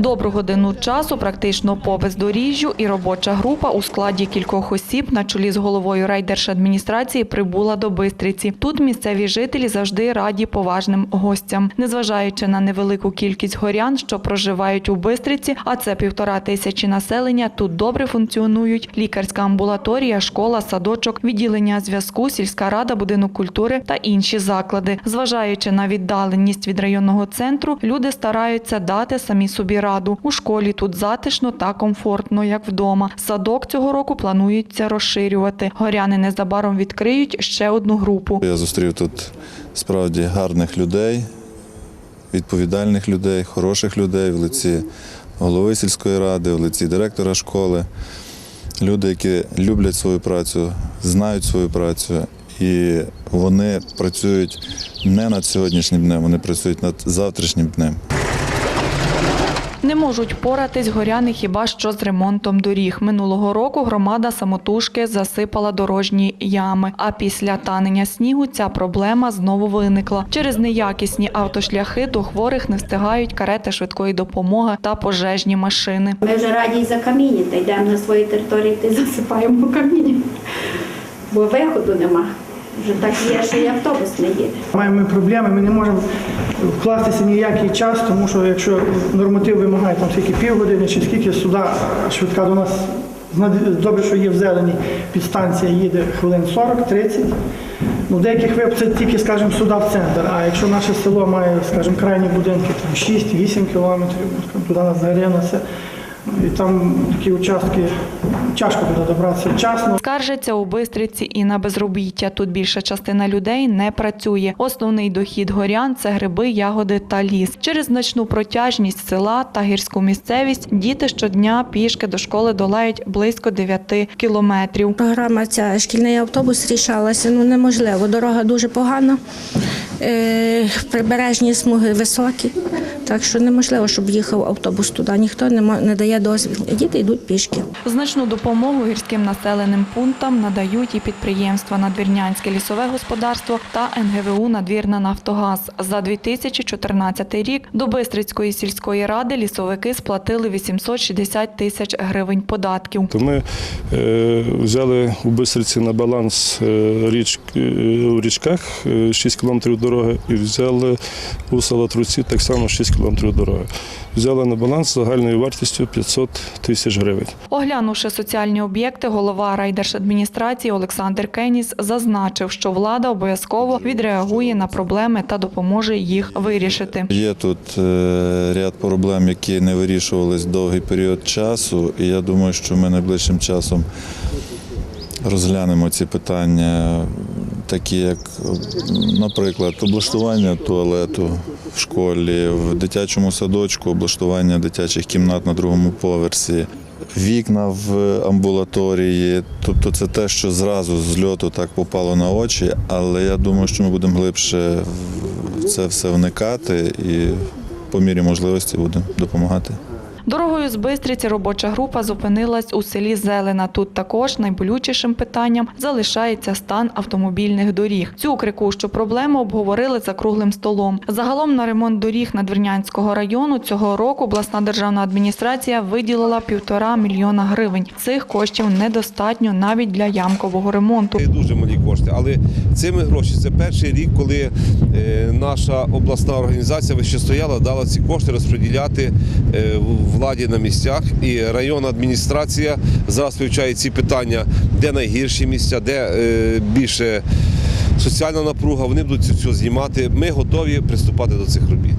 Добру годину часу практично по бездоріжжю і робоча група у складі кількох осіб на чолі з головою райдержадміністрації прибула до Бистриці. Тут місцеві жителі завжди раді поважним гостям. Незважаючи на невелику кількість горян, що проживають у Бистриці, а це півтора тисячі населення, тут добре функціонують лікарська амбулаторія, школа, садочок, відділення зв'язку, сільська рада, будинок культури та інші заклади. Зважаючи на віддаленість від районного центру, люди стараються дати самі собі раду. У школі тут затишно та комфортно, як вдома. Садок цього року планується розширювати. Горяни незабаром відкриють ще одну групу. Я зустрів тут справді гарних людей, відповідальних людей, хороших людей в лиці голови сільської ради, в лиці директора школи. Люди, які люблять свою працю, знають свою працю, і вони працюють не над сьогоднішнім днем, вони працюють над завтрашнім днем. Не можуть поратись горяни хіба що з ремонтом доріг. Минулого року громада самотужки засипала дорожні ями. А після танення снігу ця проблема знову виникла. Через неякісні автошляхи до хворих не встигають карети швидкої допомоги та пожежні машини. Ми вже раді за каміння, та йдемо на свої території та засипаємо каміння. Бо виходу нема. Вже так є, що і автобус не їде. Маємо проблеми, ми не можемо вкластися ніякий час, тому що якщо норматив вимагає там скільки півгодини чи скільки сюди швидка до нас добре, що є в зелені, підстанція їде хвилин 40-30. Ну, деяких випадках це тільки, скажімо, сюди в центр. А якщо наше село має, скажімо, крайні будинки там 6-8 кілометрів, туди нас це, і там такі участки тяжко буде добратися вчасно. Скаржиться у Бистриці і на безробіття. Тут більша частина людей не працює. Основний дохід горян це гриби, ягоди та ліс. Через значну протяжність села та гірську місцевість діти щодня пішки до школи долають близько 9 кілометрів. Програма ця шкільний автобус рішалася. Ну неможливо. Дорога дуже погана, е, прибережні смуги високі, так що неможливо, щоб їхав автобус туди. Ніхто не, не дає дозвіл. Діти йдуть пішки. Значну допомогу гірським населеним пунктам надають і підприємства Надвірнянське лісове господарство та НГВУ Надвірна Нафтогаз. За 2014 рік до Бистрицької сільської ради лісовики сплатили 860 тисяч гривень податків. То ми е, взяли у Бистриці на баланс е, річ, е, у річках е, 6 кілометрів дороги і взяли у Салатруці так само 6 кілометрів дороги. Взяли на баланс загальною вартістю 500 тисяч гривень. Оглянувши соціальні об'єкти, голова райдержадміністрації Олександр Кеніс зазначив, що влада обов'язково відреагує на проблеми та допоможе їх вирішити. Є тут е, ряд проблем, які не вирішувались довгий період часу, і я думаю, що ми найближчим часом розглянемо ці питання, такі як, наприклад, облаштування туалету в школі, в дитячому садочку, облаштування дитячих кімнат на другому поверсі. Вікна в амбулаторії, тобто це те, що зразу з льоту так попало на очі, але я думаю, що ми будемо глибше в це все вникати і по мірі можливості будемо допомагати. Дорогою з Бистриці робоча група зупинилась у селі Зелена. Тут також найболючішим питанням залишається стан автомобільних доріг. Цю крикущу проблему обговорили за круглим столом. Загалом на ремонт доріг Надвірнянського району цього року обласна державна адміністрація виділила півтора мільйона гривень. Цих коштів недостатньо навіть для ямкового ремонту. Це дуже малі кошти, але цими гроші це перший рік, коли е, наша обласна організація вище стояла, дала ці кошти розподіляти е, в- владі на місцях. І районна адміністрація зараз вивчає ці питання, де найгірші місця, де е, більше соціальна напруга. Вони будуть цю знімати. Ми готові приступати до цих робіт.